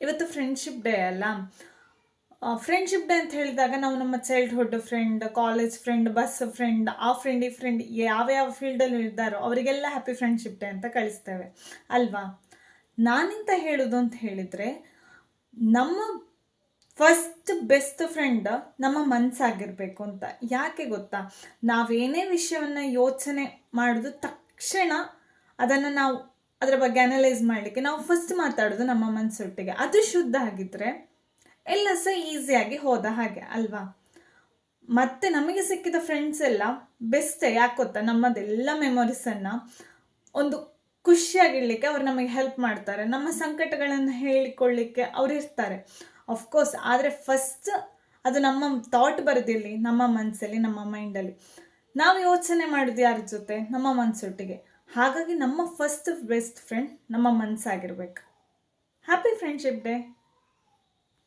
ಇವತ್ತು friendship day ಅಲ್ಲ. Friendship day ಅಂತ ಹೇಳಿದಾಗ ನಾವು ನಮ್ಮ childhood friend college friend bus friend ಆ ಫ್ರೆಂಡ್ ಈ ಫ್ರೆಂಡ್ ಯಾವ ಯಾವ ಫೀಲ್ಡಲ್ಲಿ ಇದ್ದಾರೋ ಅವರಿಗೆಲ್ಲ ಹ್ಯಾಪಿ ಫ್ರೆಂಡ್ಶಿಪ್ ಡೇ ಅಂತ ಕಳಿಸ್ತೇವೆ. ಅಲ್ವಾ? ನಾನಿಂತ ಹೇಳೋದು ಅಂತ ಹೇಳಿದರೆ, ನಮ್ಮ ಫಸ್ಟ್ ಬೆಸ್ಟ್ ಫ್ರೆಂಡ್ ನಮ್ಮ ಮನಸ್ಸಾಗಿರ್ಬೇಕು ಅಂತ. ಯಾಕೆ ಗೊತ್ತಾ? ನಾವೇನೇ ವಿಷಯವನ್ನು ಯೋಚನೆ ಮಾಡೋದು ತಕ್ಷಣ ಅದನ್ನು ನಾವು ಅದರ ಬಗ್ಗೆ ಅನಲೈಸ್ ಮಾಡಲಿಕ್ಕೆ ನಾವು ಫಸ್ಟ್ ಮಾತಾಡೋದು ನಮ್ಮ ಮನಸ್ಸೊಟ್ಟಿಗೆ ಅದು ಶುದ್ಧ ಆಗಿದ್ದರೆ ಎಲ್ಲ ಸಹ ಈಸಿಯಾಗಿ ಹೋದ ಹಾಗೆ, ಅಲ್ವಾ? ಮತ್ತೆ ನಮಗೆ ಸಿಕ್ಕಿದ ಫ್ರೆಂಡ್ಸ್ ಎಲ್ಲ ಬೆಸ್ಟ್ ಯಾಕೆ ಗೊತ್ತಾ? ನಮ್ಮದೆಲ್ಲ ಮೆಮೊರೀಸನ್ನು ಒಂದು ಖುಷಿಯಾಗಿಡ್ಲಿಕ್ಕೆ ಅವ್ರು ನಮಗೆ ಹೆಲ್ಪ್ ಮಾಡ್ತಾರೆ. ನಮ್ಮ ಸಂಕಟಗಳನ್ನು ಹೇಳಿಕೊಳ್ಳಿಕ್ಕೆ ಅವ್ರು ಇರ್ತಾರೆ. ಅಫ್ಕೋರ್ಸ್ ಆದರೆ ಫಸ್ಟ್ ಅದು ನಮ್ಮ ಥಾಟ್ ಬರೋದಿಲ್ಲಿ ನಮ್ಮ ಮನಸ್ಸಲ್ಲಿ ನಮ್ಮ ಮೈಂಡಲ್ಲಿ ನಾವು ಯೋಚನೆ ಮಾಡೋದು ಯಾರ ಜೊತೆ? ನಮ್ಮ ಮನಸ್ಸೊಟ್ಟಿಗೆ ಹಾಗಾಗಿ ನಮ್ಮ ಫಸ್ಟ್ ಬೆಸ್ಟ್ ಫ್ರೆಂಡ್ ನಮ್ಮ ಮನಸ್ಸಾಗಿರ್ಬೇಕು ಹ್ಯಾಪಿ ಫ್ರೆಂಡ್ಶಿಪ್ ಡೇ